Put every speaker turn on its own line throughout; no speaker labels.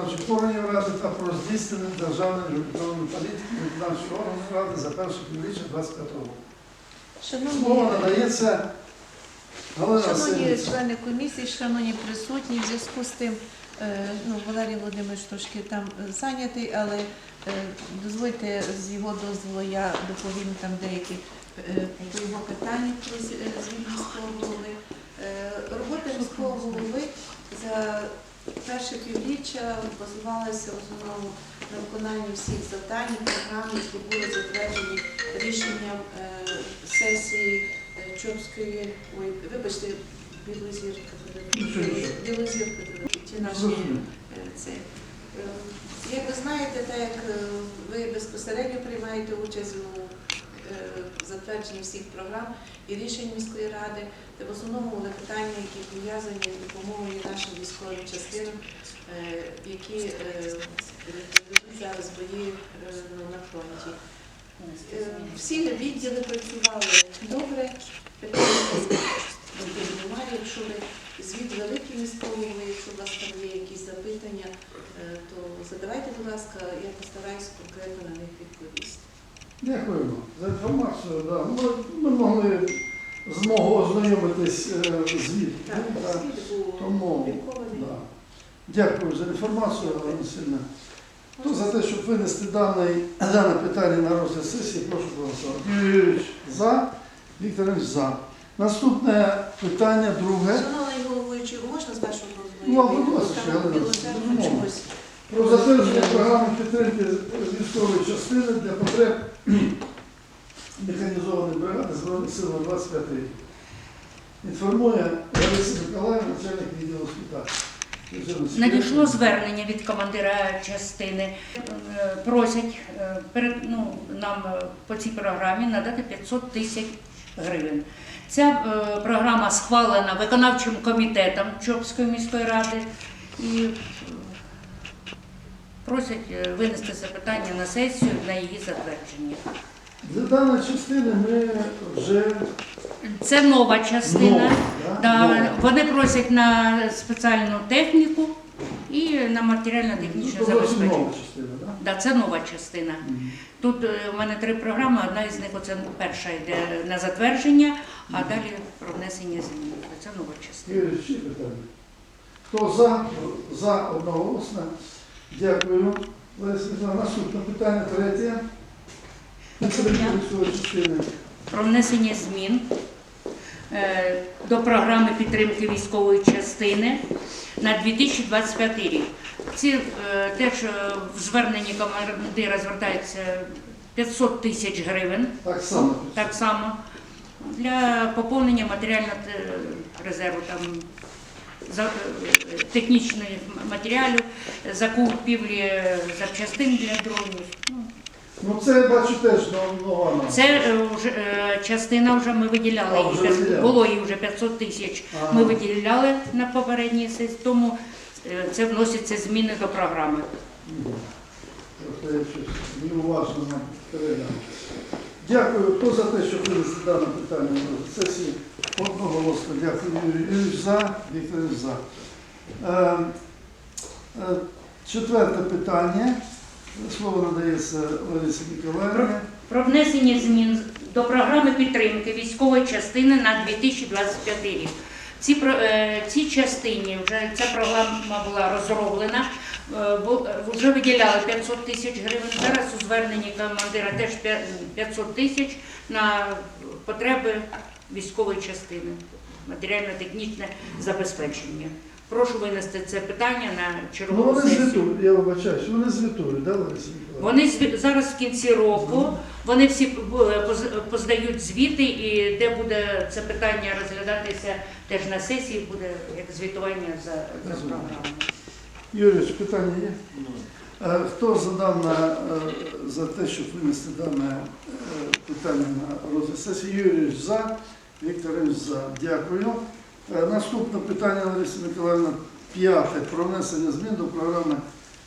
виконавчих органів Ради та про здійснення державної регуляторної політики виконавчих органів Ради за перше півріччя 25 року. Слово надається Галина
шановні
Васильівна.
члени комісії, шановні присутні, в зв'язку з тим, е, ну, Валерій Володимирович трошки там е, зайнятий, але е, дозвольте з його дозволу я доповім там деякі е, по його питанню про з- е, звіт міського голови. Е, Робота міського голови за перше півріччя базувалася в основному на виконанні всіх завдань, і програм, які були затверджені рішенням е, сесії е, Чопської, ой, вибачте, Білозірка,
нічого.
Білозірка, ті наші е, це. Як ви знаєте, так як ви безпосередньо приймаєте участь у е, затвердженні всіх програм і рішень міської ради, то в основному були питання, які пов'язані з допомогою нашим військовим частинам, е, які е, ведуть зараз бої на фронті. Всі відділи працювали добре, питання немає. Якщо ви звіт великий міського, якщо у вас там є якісь запитання, то задавайте, будь ласка, я постараюсь конкретно на них відповісти.
Дякуємо за інформацію. Да. Ми, ми могли змогу ознайомитись е, звіт.
Так,
ну, да.
звіт був
Тому
опублікований.
да. дякую за інформацію, Галина Васильівна. Хто за те, щоб винести даний, дане питання на розгляд сесії, прошу голосувати. Юрій Юрійович за, Віктор Іванович за. Наступне питання, друге.
Шановний головуючий, можна з вашого
Ну,
дозволу?
будь ласка,
Там
Галина
чогось.
Про затвердження програми підтримки військової частини для потреб механізованої бригади Збройних сил на 25 рік. Інформує Лариса Миколаївна, начальник відділу спитань.
Надійшло звернення від командира частини. Е, Просять е, ну, нам е, по цій програмі надати 500 тисяч гривень. Ця програма схвалена виконавчим комітетом Чопської міської ради і просять е, винести це питання на сесію на її затвердження.
Для даної частини ми вже
Це нова частина.
нова,
Да,
нова.
вони просять на спеціальну техніку і на матеріально-технічне
Ну, зовсім
забезпечення.
нова частина, так?
Да, це нова частина. Тут е, у мене три програми, одна із них оце перша йде на затвердження, а далі про внесення змін. Це нова частина.
Юрій, ще питання. Хто за? За одноголосно. Дякую. Лариса наступне питання третє.
Про внесення змін е, до програми підтримки військової частини на 2025 рік. Ці е, теж е, в зверненні командира звертається 500 тисяч гривень.
Так само.
Так само для поповнення матеріального резерву там е, технічних матеріалів, закупівлі запчастин для дронів. Ну,
Ну це я бачу теж нова.
Це е, вже е, частина вже ми виділяли.
А, вже виділяли.
Було їй вже 500 тисяч.
Ага.
Ми виділяли на попередній сесії, тому це вносяться зміни до програми.
Просто я щось неуважно переглянув. Дякую. Хто за те, що винесли дане питання на сесії? Одноголосно. Дякую. Юрій за, Віктор за. Е, е, четверте питання. Слово надається Ларисі Миколаївні.
Про внесення змін до програми підтримки військової частини на 2025 рік. Ці, про- е, цій частині вже ця програма була розроблена, вже виділяли 500 тисяч гривень. Зараз у зверненні командира теж п'я- 500 тисяч на потреби військової частини, матеріально-технічне забезпечення. Прошу винести це питання на
Ну вони
сесію.
звітують, я вибачаюсь, вони звітують, да, Лариса?
Вони зві- зараз в кінці року вони всі бу- поз- поздають звіти, і де буде це питання розглядатися теж на сесії, буде як звітування за, за програмою.
Юрійович, питання є? Е, Хто задав на, е, за те, щоб винести дане е, питання на розгляд сесії? Юрійович за, Віктор Ігорович за. Дякую. Наступне питання, Лариса Миколаївна, п'яте. Про внесення змін до програми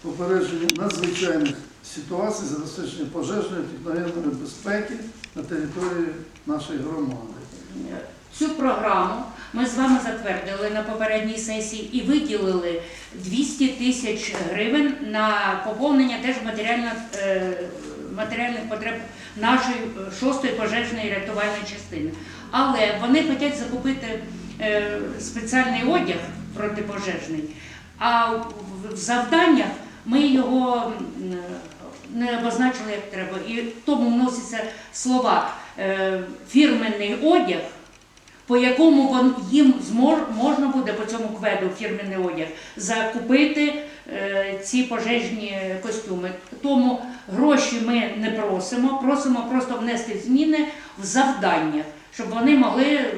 попередження надзвичайних ситуацій, забезпечення пожежної техногенної безпеки на території нашої громади.
Цю програму ми з вами затвердили на попередній сесії і виділили 200 тисяч гривень на поповнення теж матеріально, е, матеріальних потреб нашої е, шостої пожежної рятувальної частини. Але вони хочуть закупити е, спеціальний одяг протипожежний, а в завданнях ми його не обозначили як треба. І тому вносяться слова е, фірменний одяг, по якому вон- їм змож- можна буде по цьому кведу фірменний одяг закупити е, ці пожежні костюми. Тому гроші ми не просимо, просимо просто внести зміни в завданнях, щоб вони могли. е,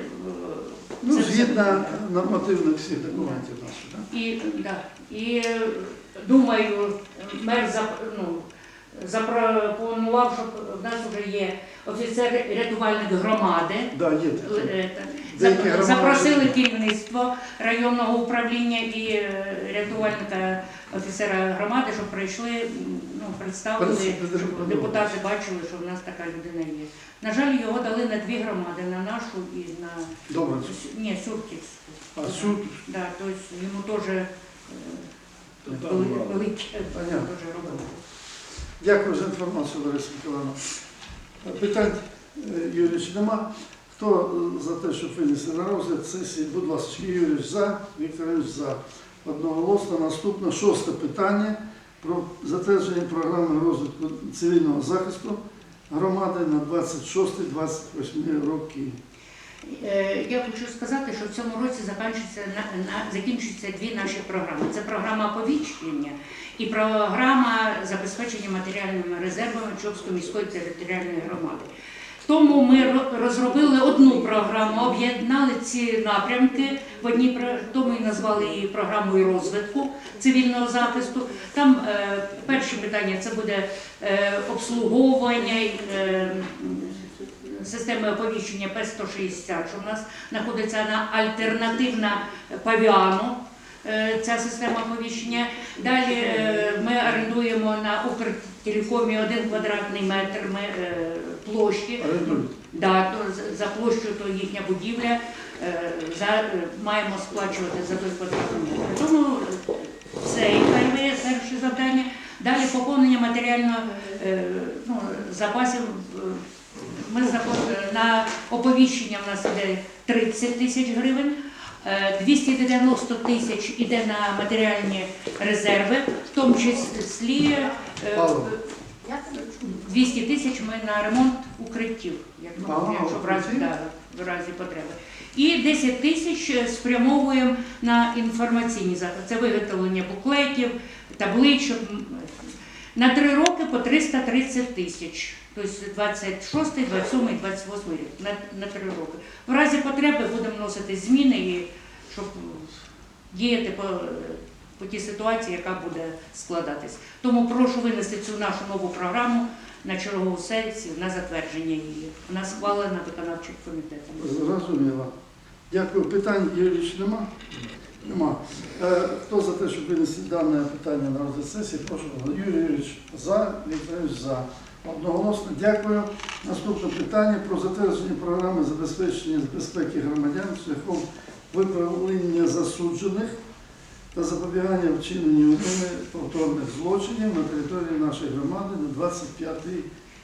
Ну, згідно нормативних всіх документів наших.
І, да, і е, думаю, мер ну, запропонував, щоб в нас вже є офіцер рятувальник громади.
Да, є
е, та-
Деякі громади-
Запросили керівництво районного управління і е, рятувальника офіцера громади, щоб прийшли, ну, представили, щоб депутати бачили, що в нас така людина є. На жаль, його дали на дві громади, на нашу і на
Добре.
ні, Сюрківську.
А суд,
Да, то есть йому теж е,
Та
вели- велике
Понятно.
дуже робота.
Дякую за інформацію, Лариса Миколаївна. Питань е, Юрійович нема. Хто е, за те, щоб винести на розгляд сесії, будь ласка, Юрійович за, Вікторович за. Одноголосно. Наступне шосте питання про затвердження програми розвитку цивільного захисту громади на 26-28 роки.
Е, Я хочу сказати, що в цьому році на, закінчуються дві наші програми. Це програма оповіщення і програма забезпечення матеріальними резервами Чопської міської територіальної громади. Тому ми розробили одну програму, об'єднали ці напрямки в одній тому і назвали її програмою розвитку цивільного захисту. Там е, перше питання це буде е, обслуговування е, системи оповіщення П-160, що в нас знаходиться на альтернативна павіану. е, Ця система оповіщення. Далі е, ми орендуємо на Укртелекомі один квадратний метр е, площі. Да, то за- площу то їхня будівля, за, маємо сплачувати за той квадратний метр. Тому це і перше, перше завдання. Далі поповнення матеріального е, ну, запасів. Е, Ми на оповіщення в нас іде 30 тисяч гривень. е, 290 тисяч іде на матеріальні резерви, в тому числі е, 200 тисяч ми на ремонт укриттів, як ми- якщо в разі, да, в разі потреби. І 10 тисяч е, спрямовуємо на інформаційні заходи. Це виготовлення буклетів, табличок. На три роки по 330 тисяч. Тобто 26, 27, 28 рік. На, три роки. В разі потреби будемо вносити зміни, і, щоб діяти по, по тій ситуації, яка буде складатись. Тому прошу винести цю нашу нову програму на чергову сесію на затвердження її. Вона схвалена виконавчим комітетом.
Зрозуміло. Дякую. Питань Юрійович нема? Нема. Е, Хто за те, щоб винести дане питання на розгляд сесії, прошу. Юрій Юрійович за, Вікторович за. Одноголосно. Дякую. Наступне питання про затвердження програми забезпечення безпеки громадян шляхом виправлення засуджених та запобігання вчиненню ними повторних злочинів на території нашої громади на 25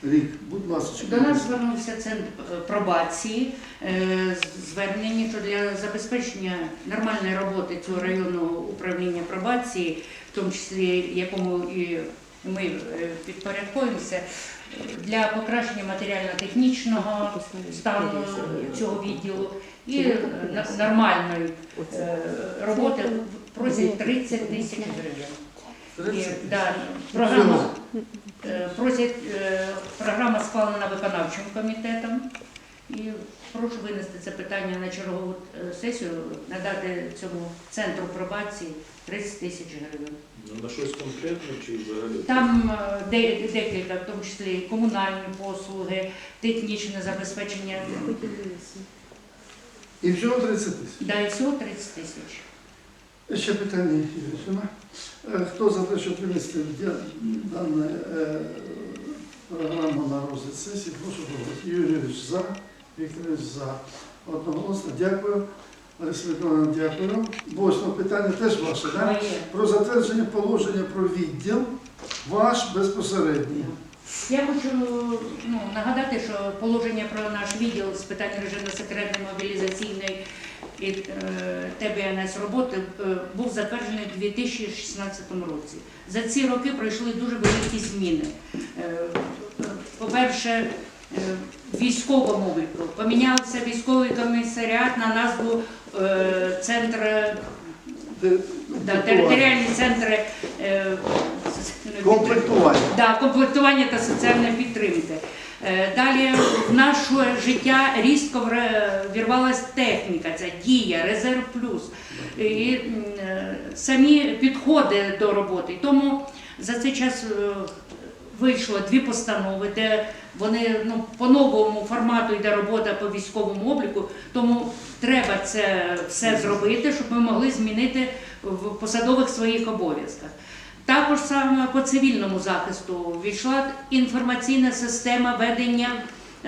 рік. Будь ласка.
До нас звернувся центр е, пробації е, звернення, що для забезпечення нормальної роботи цього районного управління пробації, в тому числі якому і ми е, підпорядкуємося, для покращення матеріально-технічного стану цього відділу і нормальної роботи просять 30 тисяч гривень. Да, програма, е, просять, е, програма схвалена виконавчим комітетом. І прошу винести це питання на чергову е, сесію, надати цьому центру пробації 30 тисяч гривень.
Ну, На щось конкретне чи взагалі?
Там е, де- декілька, в тому числі комунальні послуги, технічне забезпечення,
І всього 30 тисяч.
да, і всього 30 тисяч.
Ще питання Юрій, нема? Е, Хто за те, щоб винести дане е, програму на розгляд сесії, прошу голосувати. Юрій Юрійович за, Вікторович за. Одноголосно. Дякую. Лариса Миколаївна, дякую. Восьме питання теж ваше, так? Про затвердження положення про відділ ваш безпосередній.
Я хочу ну, нагадати, що положення про наш відділ з питань режимно-секретної мобілізаційної і е, ТБНС роботи е, був затверджений у 2016 році. За ці роки пройшли дуже великі зміни. Е, По-перше, військовому обліку помінявся військовий комісаріат на назву е, центр да, територіальні центри
Комплектування.
Да, комплектування та соціальної підтримки. Е, Далі в наше життя різко вірвалась техніка, ця дія, резерв плюс. І е, самі підходи до роботи. Тому за цей час е, вийшло дві постанови, де вони ну, по новому формату йде робота по військовому обліку. Тому треба це все зробити, щоб ми могли змінити в посадових своїх обов'язках. Також саме по цивільному захисту війшла інформаційна система ведення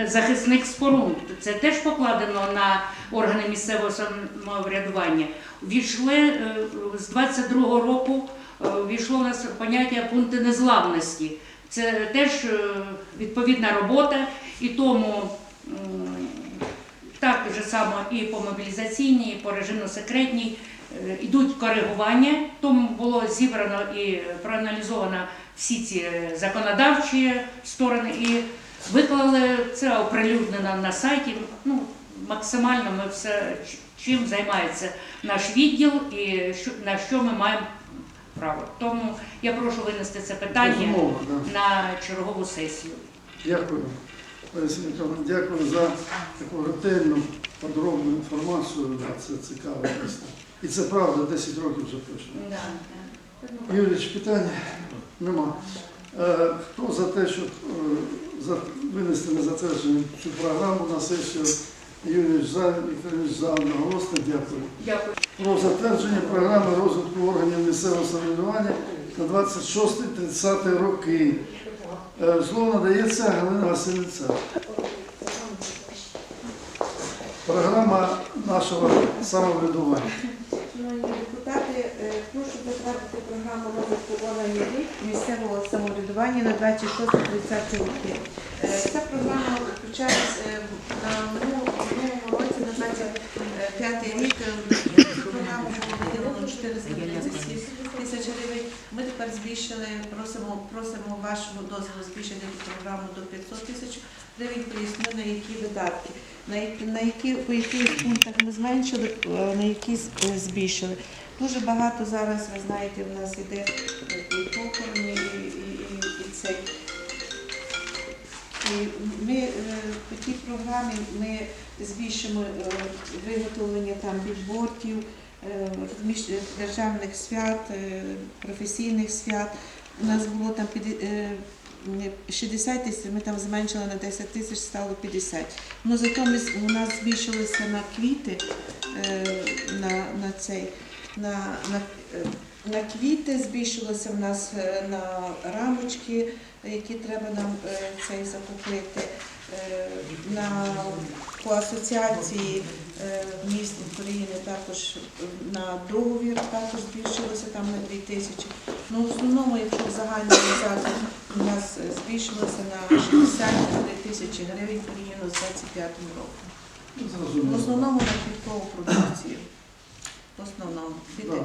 захисних споруд. Це теж покладено на органи місцевого самоврядування. Війшли е, з 22-го року. е, Війшло у нас поняття пункти незламності. Це теж е, відповідна робота, і тому так же само і по мобілізаційній, і по режимно-секретній е, йдуть коригування. Тому було зібрано і проаналізовано всі ці е, законодавчі сторони і виклали це оприлюднено на сайті. Ну, максимально ми все чим займається наш відділ і що, на що ми маємо право. Тому я прошу винести це питання
Безумовно, да.
на чергову сесію.
Дякую. Лариса Миколаївна, дякую за таку ретельну, подробну інформацію. Це цікаво. І це правда, 10 років вже точно. Юрійович, питання нема. Е, Хто за те, щоб е, винести на затвердження цю програму на сесію? Юрійович за, Вікторович за одноголосно, дякую.
Дякую.
Про затвердження програми розвитку органів місцевого самоврядування на 26-30 роки. Е, Слово надається Галина Васильниця. Програма нашого самоврядування.
Затвердити програму розвитку органів місцевого самоврядування на 26-30 роки. Е, Ця програма включалась е, на минулому році на 25 рік. е, Програму було виділено 437 тисяч гривень. Ми тепер збільшили, просимо, просимо вашого дозволу збільшити цю програму до 500 тисяч гривень, поясню на які видатки на які, на які по яких пунктах ми зменшили, на які збільшили. Дуже багато зараз, ви знаєте, в нас іде е, і похорони, і, і, і, і цей. І ми е, по тій програмі ми збільшимо е, виготовлення там бікбортів, е, е, державних свят, е, професійних свят. У нас було там піде- е, 60 тисяч, ми там зменшили на 10 тисяч, стало 50. Ну зато ми, у нас збільшилося на квіти, е, на, на цей, на, на, на квіти збільшилося в нас е, на рамочки, які треба нам е, цей закупити. Е, На, по асоціації міст України також на договір також збільшилося там на 2 тисячі. Ну, в основному, якщо в загальному у нас збільшилося на 63 тисячі гривень порівняно з 25 роком. В основному на квіткову продукцію. В основному.
Да,
Діти-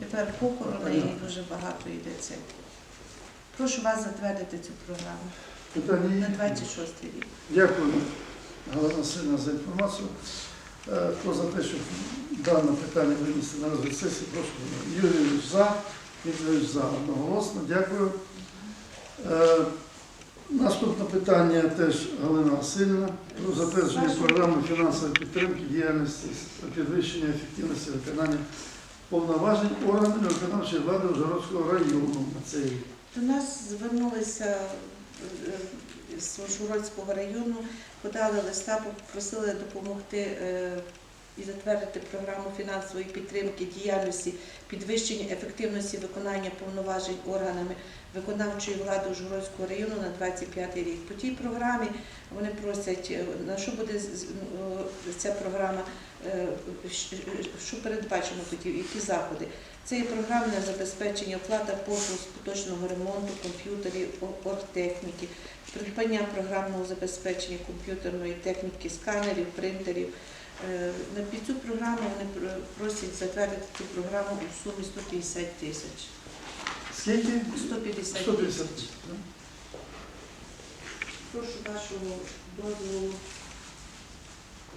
да,
Тепер похорони і дуже багато йде це. Прошу вас затвердити цю програму.
Питання
на 26 рік.
Дякую, Галина Васильівна, за інформацію. Е, Хто за те, щоб дане питання винести на розгляд сесії, прошу. Юрійович за, Вікторович за. Одноголосно. Дякую. Е, Наступне питання теж Галина Васильівна про затвердження програми фінансової підтримки діяльності та підвищення ефективності виконання повноважень органів виконавчої влади Ужгородського району.
До нас звернулися е, з Ужгородського району, подали листа, попросили допомогти е, і затвердити програму фінансової підтримки діяльності підвищення ефективності виконання повноважень органами виконавчої влади Ужгородського району на 25 рік. По тій програмі вони просять, е, на що буде ця програма Що передбачено тоді, які заходи? Це є програмне забезпечення, оплата послуг з поточного ремонту комп'ютерів, оргтехніки, придбання програмного забезпечення комп'ютерної техніки, сканерів, принтерів. Е, під цю програму вони просять затвердити цю програму у сумі 150 тисяч.
Скільки?
150
150.
тисяч. Прошу вашого дозволу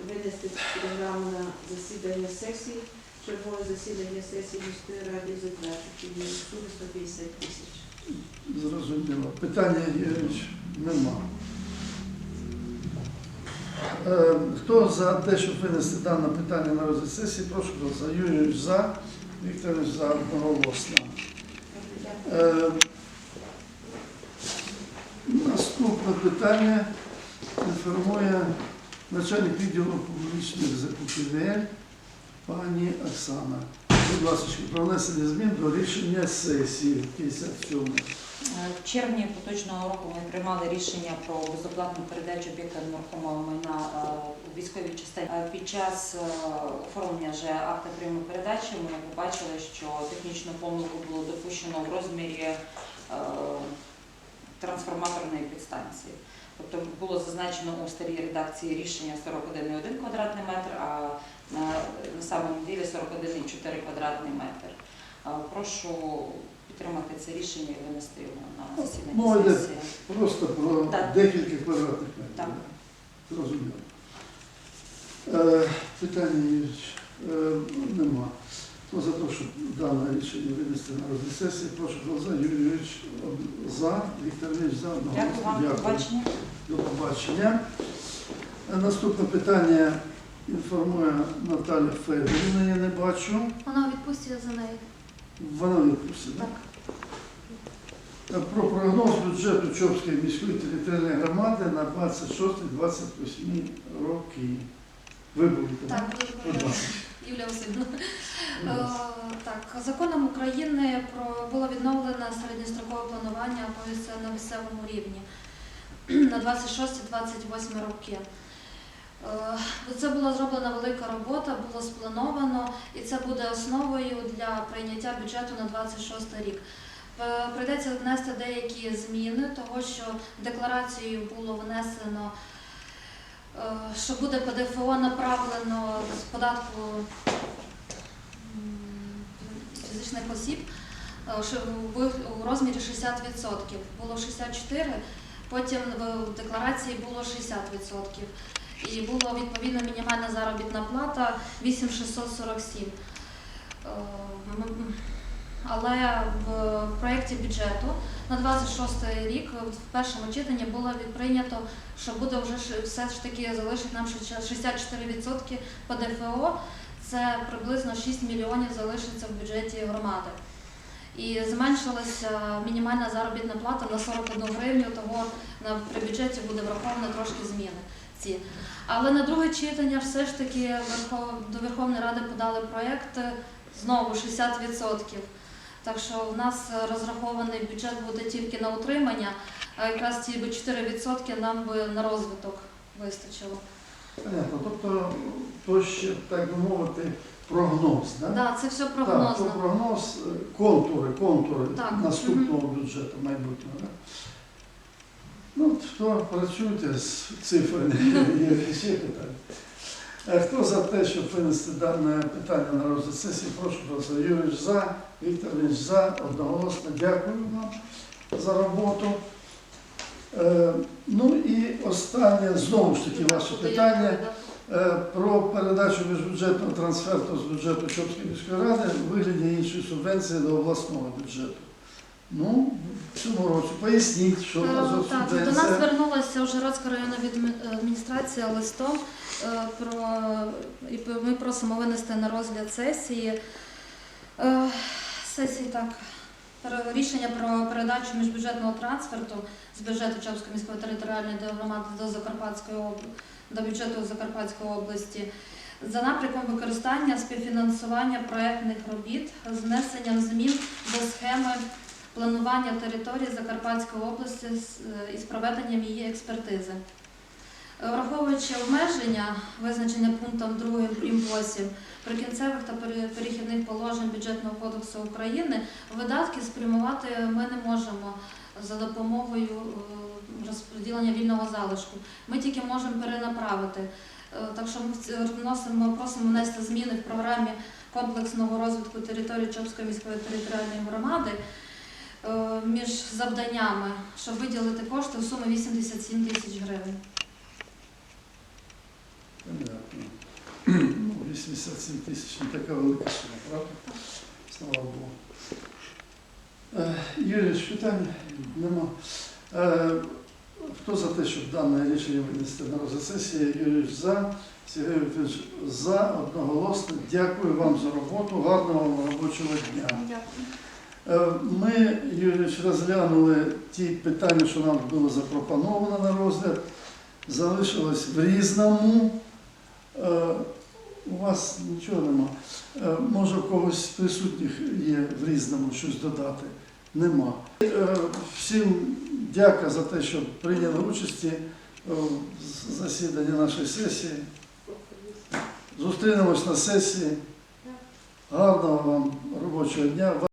винести програму на засідання сесії, чергове засідання сесії міської ради затвердити в 150 тисяч.
Зрозуміло. Питання нема. Е, Хто за те, щоб винести дане питання на розгляд сесії, прошу голосувати. Юрійович за, Вікторович за одноголосно. Е, Наступне питання інформує начальник відділу публічних закупівель пані Оксана. Будь ласка, про внесення змін до рішення сесії 57.
В червні поточного року ми приймали рішення про безоплатну передачу об'єкта нерухомого майна е, у військовій частині. Е, Під час е, оформлення вже акта прийому передачі ми побачили, що технічну помилку було допущено в розмірі е, трансформаторної підстанції. Тобто було зазначено у старій редакції рішення 41,1 квадратний метр, а на, самому ділі 41,4 квадратний метр. Прошу підтримати це рішення і винести його на засідання
Мова
сесії.
Просто про
Так.
декілька квадратних метрів.
Так.
Зрозуміло. Е, питання е, нема. Хто за те, щоб дане рішення винести на розгляд сесії, прошу голосувати. Юрій Юрійович за, Віктор Юрійович за. одного
Дякую вам, до побачення.
До побачення. Е, Наступне питання інформує Наталя Федорівна, я не бачу.
Вона відпустила за неї.
Вона відпустила.
Так.
Е, Про прогноз бюджету Чопської міської територіальної громади на 26-28 роки. Ви будете?
Так,
Будь ласка.
Юлія Васильівна. Е. Так, законом України про було відновлено середньострокове планування на місцевому рівні на 26-28 роки. Е, Це була зроблена велика робота, було сплановано, і це буде основою для прийняття бюджету на 26 рік. Е, Прийдеться внести деякі зміни, того що в декларацію було внесено, що буде ПДФО направлено з податку фізичних осіб, е, у розмірі 60%. Було 64, потім в декларації було 60%. І була відповідно мінімальна заробітна плата 8647. Але в проєкті бюджету на 26 рік в першому читанні було прийнято, що буде вже все ж таки залишить нам ще 64% ПДФО. Це приблизно 6 мільйонів залишиться в бюджеті громади. І зменшилася мінімальна заробітна плата на 41 гривню, того на при бюджеті буде враховано трошки зміни ці. Але на друге читання все ж таки до Верховної Ради подали проєкт знову 60%. Так що в нас розрахований бюджет буде тільки на утримання, а якраз ці 4% нам би на розвиток вистачило.
Понятно. Тобто, то ще, так би мовити, прогноз. Да?
Так, це все
Так, то прогноз, е, контури, контури
Так.
наступного бюджету майбутнього. Да? Ну, хто працюєте з цифрами, є ще питання. Хто за те, щоб винести дане питання на розгляд сесії, прошу голосувати. Юрійович за, Вікторович за, одноголосно. Дякую вам за роботу. Е, Ну і останнє, знову ж таки, ваше питання. Е, Про передачу міжбюджетного трансферту з бюджету Чопської міської ради у вигляді іншої субвенції до обласного бюджету. Ну, в цьому році поясніть, що у нас за
Е, Так, до нас звернулася Ужгородська районна відмі- адміністрація листом. е, Про і ми просимо винести на розгляд сесії. е, Сесії так. Рішення про передачу міжбюджетного трансферту з бюджету Чопської міської територіальної громади до Закарпатської області до бюджету Закарпатської області за напрямком використання співфінансування проектних робіт з внесенням змін до схеми планування території Закарпатської області е, із проведенням її експертизи. Е, Враховуючи обмеження, визначення пунктом 2 прим. 8 прикінцевих та перехідних положень бюджетного кодексу України, видатки спрямувати ми не можемо за допомогою е, розподілення вільного залишку. Ми тільки можемо перенаправити. Так що ми вносимо, просимо внести зміни в програмі комплексного розвитку території Чопської міської територіальної громади між завданнями, щоб виділити кошти у сумі 87 тисяч гривень.
Понятно. Ну, 87 тисяч не така велика сума, правда? Слава Богу. Е, Юрій, питань нема. Е, Хто за те, щоб дане рішення винести на розгляд сесії? Юрій за, Сергій Вікторович за, одноголосно. Дякую вам за роботу, гарного вам робочого дня. Е, Ми, Юрійович, розглянули ті питання, що нам було запропоновано на розгляд. Залишилось в різному. Е, У вас нічого нема. Е, Може, у когось з присутніх є в різному щось додати? Нема. Е, Всім дяка за те, що прийняли участі в засіданні нашої сесії. Зустрінемось на сесії. Гарного вам робочого дня.